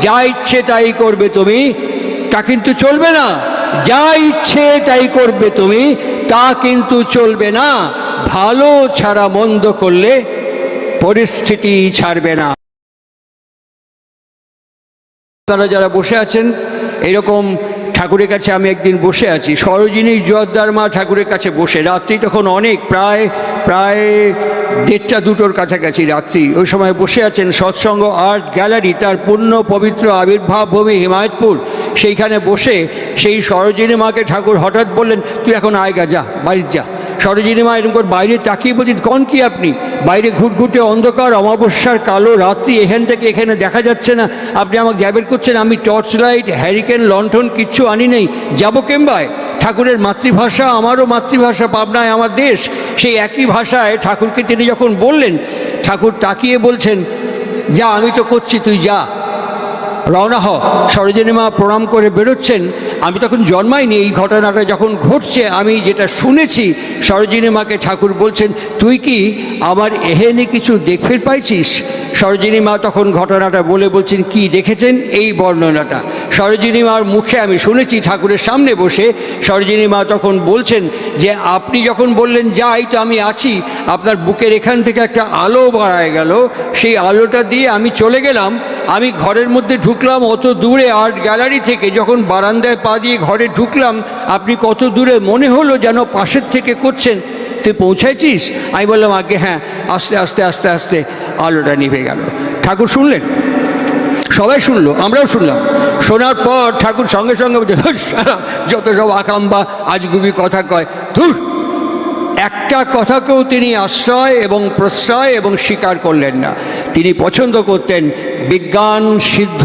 যা ইচ্ছে তাই করবে তুমি, তা কিন্তু চলবে না। যা ইচ্ছে তাই করবে তুমি, তা কিন্তু চলবে না। ভালো ছাড়া মন্দ করলে পরিস্থিতি ছাড়বে না। তারা যারা বসে আছেন, এরকম ঠাকুরের কাছে আমি একদিন বসে আছি। সরোজিনী জোয়ারদার মা ঠাকুরের কাছে বসে। রাত্রি তখন অনেক, প্রায় প্রায় দেড়টা দুটোর কাছাকাছি রাত্রি। ওই সময় বসে আছেন সৎসঙ্গ আর্ট গ্যালারি, তার পূর্ণ পবিত্র আবির্ভাব ভূমি হিমায়তপুর। সেইখানে বসে সেই সরোজিনী মাকে ঠাকুর হঠাৎ বললেন, তুই এখন আয়গা যা বাড়ির যা। সরোজিনী মা, এরকম করে বাইরে তাকিয়ে বলছেন কন কি আপনি? বাইরে ঘুটঘুটে অন্ধকার, অমাবস্যার কালো রাত্রি, এখান থেকে এখানে দেখা যাচ্ছে না। আপনি আমাকে যাবের করছেন, আমি টর্চ লাইট, হ্যারিকেন, লণ্ঠন, কিচ্ছু আনি নেই। যাব কেম্বায়? ঠাকুরের মাতৃভাষা, আমারও মাতৃভাষা, পাবনায় আমার দেশ। সেই একই ভাষায় ঠাকুরকে তিনি যখন বললেন, ঠাকুর তাকিয়ে বলছেন, যা, আমি তো করছি, তুই যা। রওনা হ সরোজিনী মা প্রণাম করে বেরোচ্ছেন। আমি তখন জন্মাইনি, এই ঘটনাটা যখন ঘটছে, আমি যেটা শুনেছি সরোজিনী মাকে ঠাকুর বলছেন, তুই কি আমার এহেনে কিছু দেখতে পাইছিস? সরোজিনী মা তখন ঘটনাটা বলে বলছেন, কি দেখেছেন? এই বর্ণনাটা। সরোজিনী মার মুখে আমি শুনেছি, ঠাকুরের সামনে বসে। সরোজিনী মা তখন বলছেন যে, আপনি যখন বললেন, যাই তো আমি আছি, আপনার বুকের এখান থেকে একটা আলো বাড়ায় গেল, সেই আলোটা দিয়ে আমি চলে গেলাম আমি ঘরের মধ্যে ঢুকলাম অত দূরে আর্ট গ্যালারি থেকে যখন বারান্দায় পা দিয়ে ঘরে ঢুকলাম আপনি কত দূরে মনে হলো যেন পাশের থেকে করছেন? তুই পৌঁছাইছিস? আমি বললাম আগে হ্যাঁ আস্তে আস্তে আস্তে আস্তে আলোটা নিভে গেল। ঠাকুর শুনলেন? সবাই শুনলো আমরাও শুনলাম। শোনার পর ঠাকুর সঙ্গে সঙ্গে বলছে, "হুস, শালা, যত সব আকাম্বা আজগুবি কথা কয় ধুর! একটা কথাকেও তিনি আশ্রয় এবং প্রশ্রয় এবং স্বীকার করলেন না। তিনি পছন্দ করতেন বিজ্ঞান সিদ্ধ,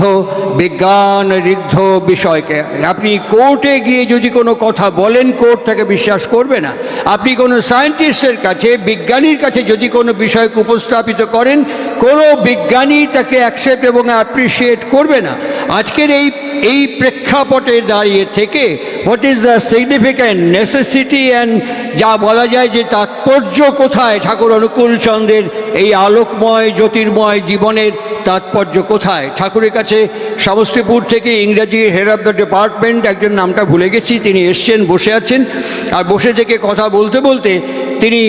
বিজ্ঞান ঋদ্ধ বিষয়কে। আপনি কোর্টে গিয়ে যদি কোনো কথা বলেন কোর্ট তাকে বিশ্বাস করবে না। আপনি কোনো সায়েন্টিস্টের কাছে, বিজ্ঞানীর কাছে যদি কোনো বিষয়কে উপস্থাপিত করেন, কোনো বিজ্ঞানী তাকে অ্যাকসেপ্ট এবং অ্যাপ্রিসিয়েট করবে না। আজকের এই এই প্রেক্ষাপটে দাঁড়িয়ে থেকে what is the significant necessity and যা বলা যায় যে তাৎপর্য কোথায়? ঠাকুর অনুকূল চন্দ্রের এই আলোকময় জ্যোতির্ময় জীবনের তাৎপর্য কোথায়? ঠাকুরের কাছে সমস্তিপুর থেকে ইংরাজি হেড অফ দ্য ডিপার্টমেন্ট একজন নামটা ভুলে গেছি, তিনি এসছেন, বসে আছেন। আর বসে থেকে কথা বলতে বলতে তিনি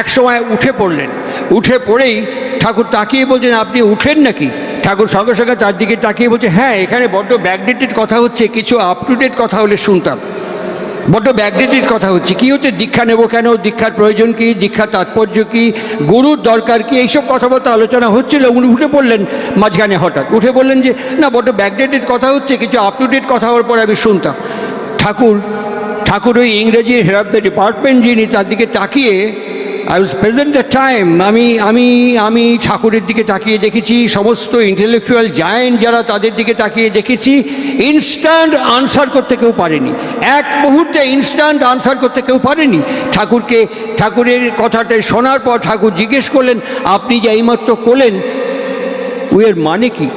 এক সময় উঠে পড়লেন। উঠে পড়েই ঠাকুর তাকিয়ে বলছেন, আপনি উঠলেন নাকি? ঠাকুর সঙ্গে সঙ্গে তার দিকে তাকিয়ে বলছে হ্যাঁ এখানে বড্ড ব্যাকডেটেড কথা হচ্ছে, কিছু আপ টু ডেট কথা হলে শুনতাম। বড্ড ব্যাকডেটেড কথা হচ্ছে। কি হচ্ছে? দীক্ষা নেব কেন? দীক্ষার প্রয়োজন কি? দীক্ষার তাৎপর্য কি? গুরুর দরকার কি? এইসব কথাবার্তা আলোচনা হচ্ছিল। উনি উঠে পড়লেন মাঝখানে হঠাৎ। উঠে বললেন যে, না, বড্ড ব্যাকডেটেড কথা হচ্ছে। কিছু আপ টু ডেট কথা হওয়ার পরে আমি শুনতাম। ঠাকুর ঠাকুর ওই ইংরেজি হেড দ্য ডিপার্টমেন্ট যিনি তার দিকে তাকিয়ে I was present the time আমি আমি আমি ঠাকুরের দিকে তাকিয়ে দেখেছি, সমস্ত ইন্টেলেকচুয়াল জায়েন্ট যারা তাদের দিকে তাকিয়ে দেখেছি ইনস্ট্যান্ট আনসার করতে কেউ পারেনি। এক মুহূর্তে ইনস্ট্যান্ট আনসার করতে কেউ পারেনি। ঠাকুরকে, ঠাকুরের কথাটা শোনার পর ঠাকুর জিজ্ঞেস করলেন, আপনি যে এইমাত্র করলেন উয়ের মানে কি?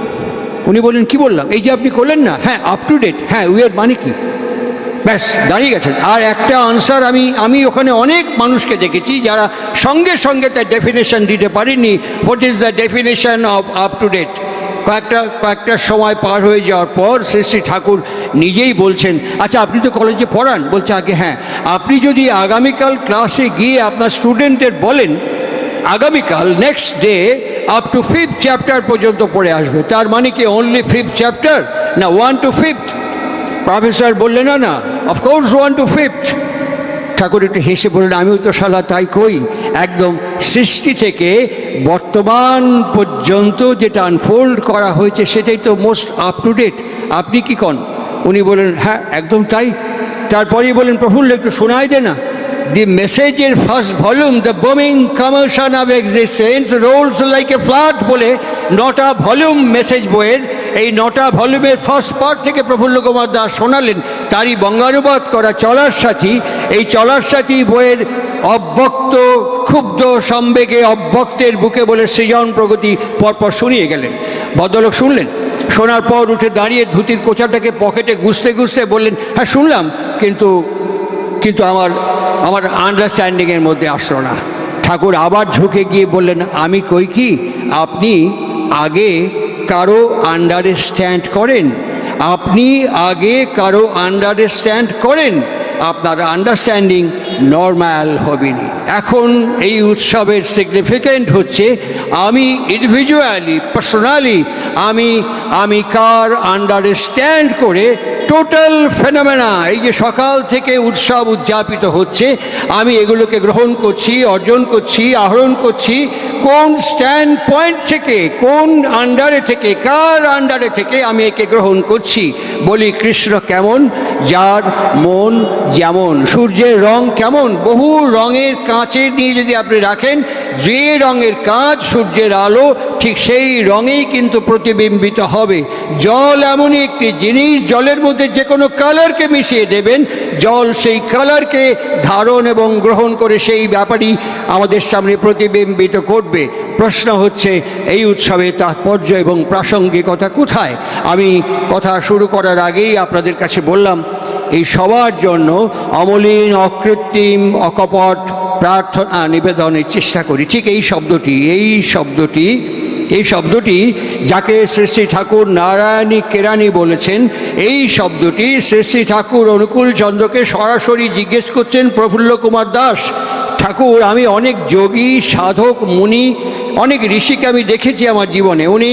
উনি বললেন, কি বললাম? এই যে আপনি করলেন না? হ্যাঁ আপ টু ডেট হ্যাঁ উয়ের মানে কি? ব্যাস, দাঁড়িয়ে গেছেন। আর একটা আনসার আমি আমি ওখানে অনেক মানুষকে দেখেছি যারা সঙ্গে সঙ্গে তার ডেফিনেশন দিতে পারেনি what is the definition of up to date কয়েকটা কয়েকটা সময় পার হয়ে যাওয়ার পর শ্রী শ্রী ঠাকুর নিজেই বলছেন আচ্ছা আপনি তো কলেজে পড়ান। বলছে, আগে হ্যাঁ। আপনি যদি আগামীকাল ক্লাসে গিয়ে আপনার স্টুডেন্টদের বলেন, আগামীকাল next day up to fifth chapter পর্যন্ত পড়ে আসবে। তার মানে কি অনলি ফিফথ চ্যাপ্টার না ওয়ান টু ফিফথ প্রফেসর বললেন, না না of course one to fifth Thakur একটু হেসে বললেন, আমিও তো শালা তাই কই? একদম সৃষ্টি থেকে বর্তমান পর্যন্ত যেটা আনফোল্ড করা হয়েছে সেটাই তো মোস্ট আপ টু ডেট আপনি কি কন? উনি বলেন হ্যাঁ একদম তাই। তারপরেই বলেন প্রফুল্ল, একটু শোনাই দে না। দি মেসেজের first volume the booming commotion of existence rolls like a flood বলে নটা ভলিউম মেসেজ বইয়ের এই নটা ভলিউমের ফার্স্ট পার্ট থেকে প্রফুল্ল কুমার দাস শোনালেন, তারই বঙ্গানুবাদ করা চলার সাথী। এই চলার সাথী বইয়ের অব্যক্ত, ক্ষুব্ধ সম্বেগে অব্যক্তের বুকে বলে সৃজন প্রগতি পরপর শুনিয়ে গেলেন। ভদ্রলোক শুনলেন, শোনার পর উঠে দাঁড়িয়ে ধুতির কোচাটাকে পকেটে গুছতে গুছতে বললেন হ্যাঁ শুনলাম, কিন্তু কিন্তু আমার আমার আন্ডারস্ট্যান্ডিংয়ের মধ্যে আসলো না। ঠাকুর আবার ঝুঁকে গিয়ে বললেন, আমি কই কি? আপনি আগে কারও আন্ডারে স্ট্যান্ড করেন, আপনি আগে কারও আন্ডারে স্ট্যান্ড করেন, আপনার আন্ডারস্ট্যান্ডিং নর্ম্যাল হবে এখন এই উৎসবের সিগনিফিকেন্ট হচ্ছে, আমি ইন্ডিভিজুয়ালি পার্সোনালি আমি আমি কার আন্ডারে স্ট্যান্ড করে টোটাল ফেনোমেনা এই যে সকাল থেকে উৎসব উদযাপিত হচ্ছে, আমি এগুলোকে গ্রহণ করছি, অর্জন করছি, আহরণ করছি। কোন স্ট্যান্ড পয়েন্ট থেকে, কোন আন্ডারে থেকে, কার আন্ডারে থেকে আমি একে গ্রহণ করছি? বলি কৃষ্ণ কেমন? যার মন যেমন। সূর্যের রং কেমন? বহু রঙের কাঁচে নিয়ে যদি আপনি রাখেন যে রঙের কাঁচ সূর্যের আলো, ঠিক সেই রঙেই কিন্তু প্রতিবিম্বিত হবে। জল এমনই একটি জিনিস, জলের মধ্যে যে কোনো কালারকে মিশিয়ে দেবেন। জল সেই কালারকে ধারণ এবং গ্রহণ করে সেই ব্যাপারই আমাদের সামনে প্রতিবিম্বিত করবে। প্রশ্ন হচ্ছে, এই উৎসবে তাৎপর্য এবং প্রাসঙ্গিকতা কোথায়? আমি কথা শুরু করার আগেই আপনাদের কাছে বললাম, এই সবার জন্য অমলিন, অকৃত্রিম, অকপট প্রার্থনা, নিবেদনের চেষ্টা করি। ঠিক এই শব্দটি এই শব্দটি এই শব্দটি যাকে শ্রী ঠাকুর নারায়ণী কেরানি বলেছেন, এই শব্দটি শ্রী ঠাকুর অনুকূল চন্দ্রকে সরাসরি জিজ্ঞেস করছেন, প্রফুল্ল কুমার দাস, ঠাকুর, আমি অনেক যোগী, সাধক, মুনি, অনেক ঋষিকে আমি দেখেছি আমার জীবনে। উনি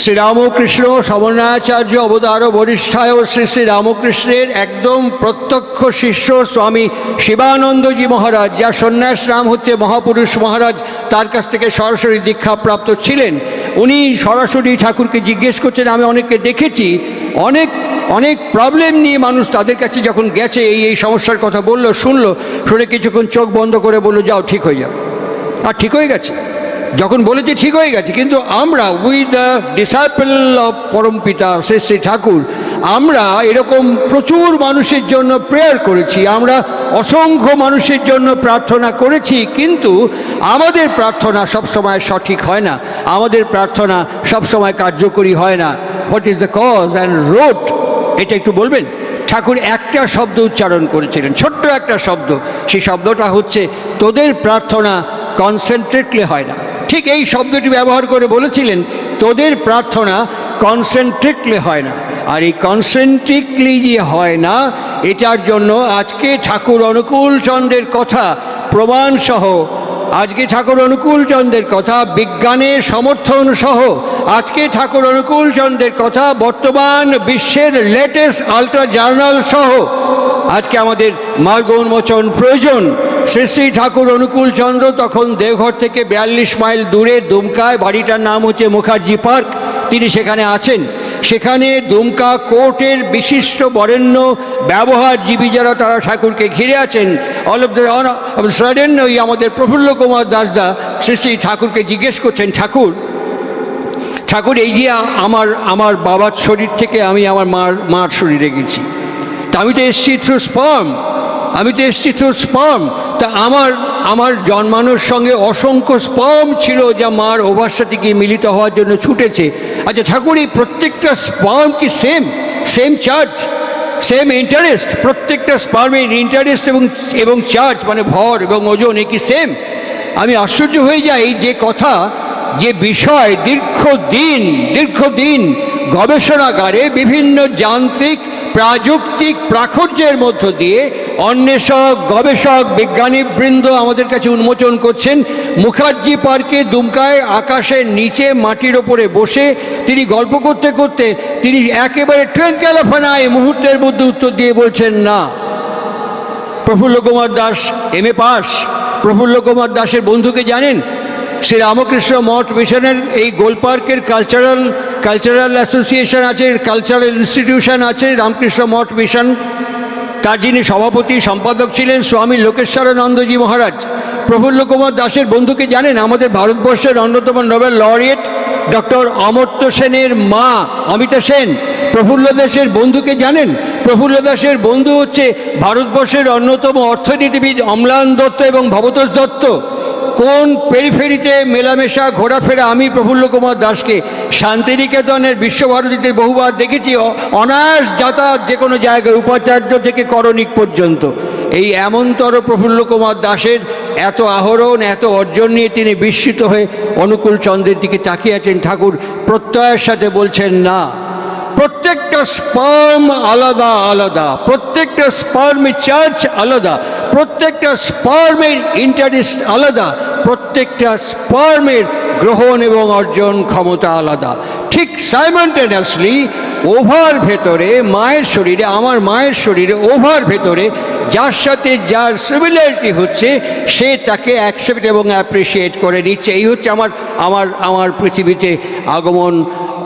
শ্রীরামকৃষ্ণ সমন্বয়াচার্য অবতার বরিষ্ঠায় শ্রী শ্রী রামকৃষ্ণের একদম প্রত্যক্ষ শিষ্য স্বামী শিবানন্দজি মহারাজ যা সন্ন্যাস নাম হচ্ছে মহাপুরুষ মহারাজ, তার কাছ থেকে সরাসরি দীক্ষাপ্রাপ্ত ছিলেন। উনি সরাসরি ঠাকুরকে জিজ্ঞেস করছেন, আমি অনেককে দেখেছি, অনেক অনেক প্রবলেম নিয়ে মানুষ তাদের কাছে যখন গেছে, এই এই সমস্যার কথা বলল, শুনলো, শুনে কিছুক্ষণ চোখ বন্ধ করে বলল, যাও, ঠিক হয়ে যাবে। আর ঠিক হয়ে গেছে? যখন বলেছে ঠিক হয়ে গেছে, কিন্তু আমরা উইথ দ্য ডিসাইপল অফ পরম পিতা শ্রী শ্রী ঠাকুর, আমরা এরকম প্রচুর মানুষের জন্য প্রেয়ার করেছি, আমরা অসংখ্য মানুষের জন্য প্রার্থনা করেছি, কিন্তু আমাদের প্রার্থনা সবসময় সঠিক হয় না, আমাদের প্রার্থনা সবসময় কার্যকরী হয় না। What is the cause and road এটা একটু বলবেন? ঠাকুর একটা শব্দ উচ্চারণ করেছিলেন, ছোট্ট একটা শব্দ, সেই শব্দটা হচ্ছে, তোদের প্রার্থনা কনসেন্ট্রেটলি হয় না। ঠিক এই শব্দটি ব্যবহার করে বলেছিলেন, তোদের প্রার্থনা কনসেন্ট্রেটলি হয় না। আর এই কনসেন্ট্রিকলি যে হয় না, এটার জন্য আজকে ঠাকুর অনুকূল চন্দ্রের কথা প্রমাণসহ আজকে ঠাকুর অনুকূল চন্দ্রের কথা বিজ্ঞানের সমর্থন সহ, আজকে ঠাকুর অনুকূল চন্দ্রের কথা বর্তমান বিশ্বের লেটেস্ট আলট্রা জার্নাল সহ, আজকে আমাদের মার্গ উন্মোচন প্রয়োজন। শ্রী শ্রী ঠাকুর অনুকূল চন্দ্র তখন দেওঘর থেকে বিয়াল্লিশ মাইল দূরে দুমকায়, বাড়িটার নাম হচ্ছে মুখার্জি পার্ক, তিনি সেখানে আছেন। সেখানে দুমকা কোর্টের বিশিষ্ট বরেণ্য ব্যবহারজীবী যারা, তারা ঠাকুরকে ঘিরে আছেন। অল অফ দ্য ওই আমাদের প্রফুল্ল কুমার দাসদা শ্রী শ্রী ঠাকুরকে জিজ্ঞেস করছেন, ঠাকুর ঠাকুর, এই যে আমার আমার বাবার শরীর থেকে আমি আমার মার মার শরীরে গেছি। তা আমি তো এসছি থ্রু স্পার্ম আমি তো এসছি থ্রু স্পার্ম তা আমার আমার জন্মানোর সঙ্গে অসংখ্য স্পার্ম ছিল যা মার ওভারসাথে গিয়ে মিলিত হওয়ার জন্য ছুটেছে। আচ্ছা ঠাকুর, এই প্রত্যেকটা স্পার্ম কি same same charge same interest প্রত্যেকটা স্পার্মের ইন্টারেস্ট এবং এবং চার্জ মানে ভর এবং ওজন এ কি সেম আমি আশ্চর্য হয়ে যাই যে কথা, যে বিষয় দীর্ঘদিন দীর্ঘদিন গবেষণাগারে বিভিন্ন যান্ত্রিক প্রাযুক্তিক প্রাখর্যের মধ্য দিয়ে অন্বেষক, গবেষক বিজ্ঞানীবৃন্দ আমাদের কাছে উন্মোচন করছেন। মুখার্জি পার্কে দুমকায় আকাশের নিচে মাটির ওপরে বসে তিনি গল্প করতে করতে তিনি একেবারে ট্রেন ক্যালাফানায় মুহূর্তের মধ্যে উত্তর দিয়ে বলছেন, না। Prafulla Kumar Das, M A pass. Prafulla Kumar দাসের বন্ধুকে জানেন? শ্রী রামকৃষ্ণ মঠ মিশনের এই গোলপার্কের কালচারাল কালচারাল অ্যাসোসিয়েশন আছে কালচারাল ইনস্টিটিউশন আছে রামকৃষ্ণ মঠ মিশন তার যিনি সভাপতি, সম্পাদক ছিলেন স্বামী লোকেশ্বরানন্দজি মহারাজ। প্রফুল্ল কুমার দাসের বন্ধুকে জানেন, আমাদের ভারতবর্ষের অন্যতম নোবেল লরিয়েট ডক্টর অমর্ত্য সেনের মা, অমিতা সেন। প্রফুল্ল দাসের বন্ধুকে জানেন, প্রফুল্ল দাসের বন্ধু হচ্ছে ভারতবর্ষের অন্যতম অর্থনীতিবিদ অম্লান দত্ত এবং ভবতোষ দত্ত। কোন পেরিফেরিতে মেলামেশা, ঘোরাফেরা? আমি প্রফুল্ল কুমার দাসকে শান্তিনিকেতনের বিশ্বভারতীতে বহুবার দেখেছি। অনায়াস যাতায়াত যে কোনো জায়গায়, উপাচার্য থেকে করণিক পর্যন্ত। এই এমনতর প্রফুল্ল কুমার দাসের এত আহরণ, এত অর্জন নিয়ে তিনি বিস্মিত হয়ে অনুকূল চন্দ্রের দিকে তাকিয়ে আছেন। ঠাকুর প্রত্যয়ের সাথে বলছেন, না, প্রত্যেকটা স্পার্ম আলাদা আলাদা। প্রত্যেকটা স্পার্মের চার্চ আলাদা। প্রত্যেকটা স্পার্মের ইন্টারেস্ট আলাদা, প্রত্যেকটা স্পার্মের গ্রহণ এবং অর্জন ক্ষমতা আলাদা। ঠিক সাইমান্টেনাসলি ওভার ভেতরে মায়ের শরীরে, আমার মায়ের শরীরে ওভার ভেতরে, যার সাথে যার সিমিলারিটি হচ্ছে, সে তাকে অ্যাকসেপ্ট এবং অ্যাপ্রিসিয়েট করে নিচ্ছে। এই হচ্ছে আমার আমার আমার পৃথিবীতে আগমন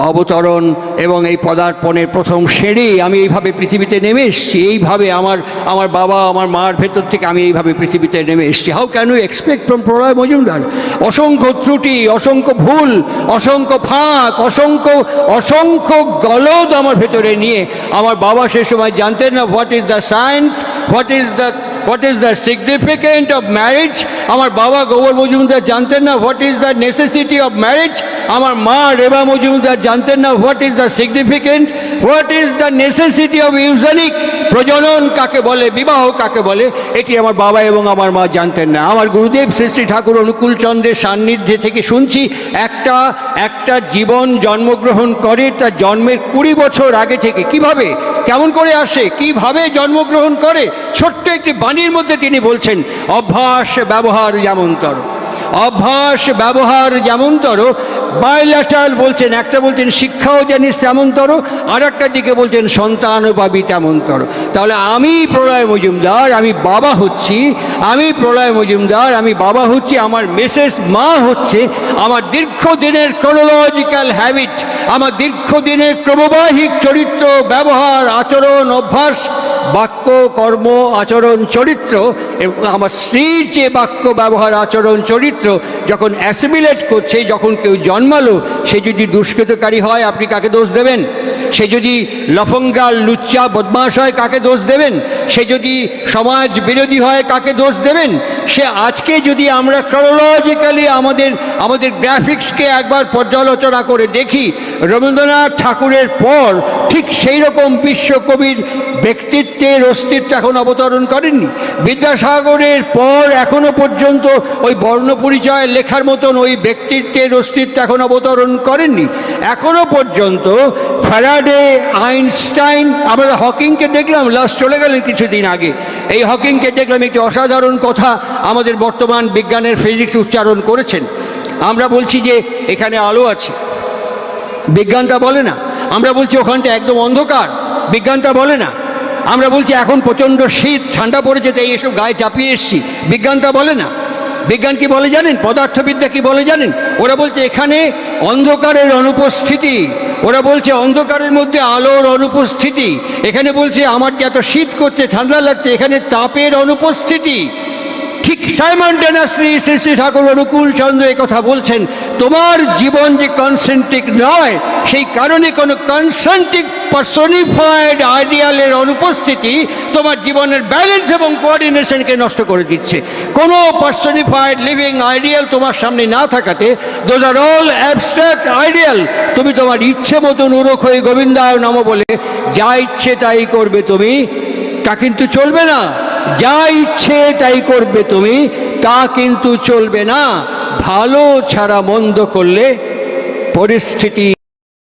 অবতরণ এবং এই পদার্পণের প্রথম সিঁড়ি, আমি এইভাবে পৃথিবীতে নেমে এসেছি। এইভাবে আমার আমার বাবা, আমার মার ভেতর থেকে আমি এইভাবে পৃথিবীতে নেমে এসেছি। How can you expect from Pralay Majumdar অসংখ্য ত্রুটি, অসংখ্য ভুল, অসংখ্য ফাঁক, অসংখ্য অসংখ্য গলদ আমার ভেতরে নিয়ে। আমার বাবা সে সময় জানতেন না what is the science what is the what is the significant of marriage আমার বাবা গোবর মজুমদার জানতেন না what is the necessity of marriage আমার মা রেবা মজুমদার জানতেন না what is the significant what is the necessity of eugenic প্রজনন, কাকে বলে, বিবাহ কাকে বলে, এটি আমার বাবা এবং আমার মা জানতেন না। আমার গুরুদেব শ্রী ঠাকুর অনুকূল চন্দ্রের সান্নিধ্যে থেকে শুনছি, একটা একটা জীবন জন্মগ্রহণ করে তার জন্মের কুড়ি বছর আগে থেকে। কীভাবে? কেমন করে আসে? কীভাবে জন্মগ্রহণ করে? ছোট্ট একটি বাণীর মধ্যে তিনি বলছেন, অভ্যাস ব্যবহার যেমনতর অভ্যাস ব্যবহার যেমনতর বায়োল্যাটারাল বলছেন, একটা বলছেন শিক্ষাও জানিস তেমনতর আর একটা দিকে বলছেন সন্তান পাবি তেমনতর। তাহলে আমি প্রলয় মজুমদার, আমি বাবা হচ্ছি, আমি প্রলয় মজুমদার, আমি বাবা হচ্ছি, আমার মেসেস মা হচ্ছে, আমার দীর্ঘদিনের ক্রোনোলজিক্যাল হ্যাবিট আমার দীর্ঘদিনের ক্রমবাহিক চরিত্র, ব্যবহার, আচরণ, অভ্যাস বাক্য, কর্ম, আচরণ, চরিত্র এবং আমার স্ত্রীর যে বাক্য, ব্যবহার, আচরণ, চরিত্র যখন অ্যাসিমিলেট করছে, যখন কেউ জন্মালো, সে যদি দুষ্কৃতকারী হয়, আপনি কাকে দোষ দেবেন? সে যদি লফঙ্গাল লুচ্চা বদমাস হয়, কাকে দোষ দেবেন? সে যদি সমাজ বিরোধী হয়, কাকে দোষ দেবেন? সে আজকে যদি আমরা ক্রোনোলজিক্যালি আমাদের আমাদের গ্রাফিক্সকে একবার পর্যালোচনা করে দেখি, রবীন্দ্রনাথ ঠাকুরের পর ঠিক সেই রকম বিশ্বকবির ব্যক্তিত্বের অস্তিত্ব এখন অবতরণ করেননি। বিদ্যাসাগরের পর এখনও পর্যন্ত ওই বর্ণ পরিচয় লেখার মতন ওই ব্যক্তিত্বের অস্তিত্ব এখন অবতরণ করেননি। এখনও পর্যন্ত ফ্যারাডে, আইনস্টাইন, আমরা হকিংকে দেখলাম লাস্ট চলে গেলেন কিছুদিন আগে। এই হকিংকে দেখলাম, একটি অসাধারণ কথা আমাদের বর্তমান বিজ্ঞানের ফিজিক্স উচ্চারণ করেছেন। আমরা বলছি যে এখানে আলো আছে। বিজ্ঞানটা বলে না। আমরা বলছি ওখানটা একদম অন্ধকার। বিজ্ঞানটা বলে না। আমরা বলছি, এখন প্রচণ্ড শীত, ঠান্ডা পড়েছে তাই এসব গায়ে চাপিয়ে এসছি। বিজ্ঞানটা বলে না। বিজ্ঞান কি বলে জানেন? পদার্থবিদ্যা কি বলে জানেন? ওরা বলছে, এখানে অন্ধকারের অনুপস্থিতি। ওরা বলছে, অন্ধকারের মধ্যে আলোর অনুপস্থিতি। এখানে বলছে, আমার যে এত শীত করছে, ঠান্ডা লাগছে, এখানে তাপের অনুপস্থিতি। ঠিক সাইমন্টেনাসলি শ্রী শ্রী শ্রী ঠাকুর অনুকূল চন্দ্র কথা বলছেন, তোমার জীবন যে কনসেন্ট্রিক নয়, সেই কারণে কোনো কনসেন্ট্রিক পার্সনিফাইড আইডিয়ালের অনুপস্থিতি তোমার জীবনের ব্যালেন্স এবং কোঅর্ডিনেশনকে নষ্ট করে দিচ্ছে। কোনো পার্সনিফাইড লিভিং আইডিয়াল তোমার সামনে না থাকাতে those are all abstract ideal তুমি তোমার ইচ্ছে মতন উরখ হয়ে গোবিন্দায় নম বলে, যা ইচ্ছে তাই করবে তুমি, তা কিন্তু চলবে না। যা ইচ্ছে তাই করবে তুমি, তা কিন্তু চলবে না। ভালো ছাড়া মন্দ করলে পরিস্থিতি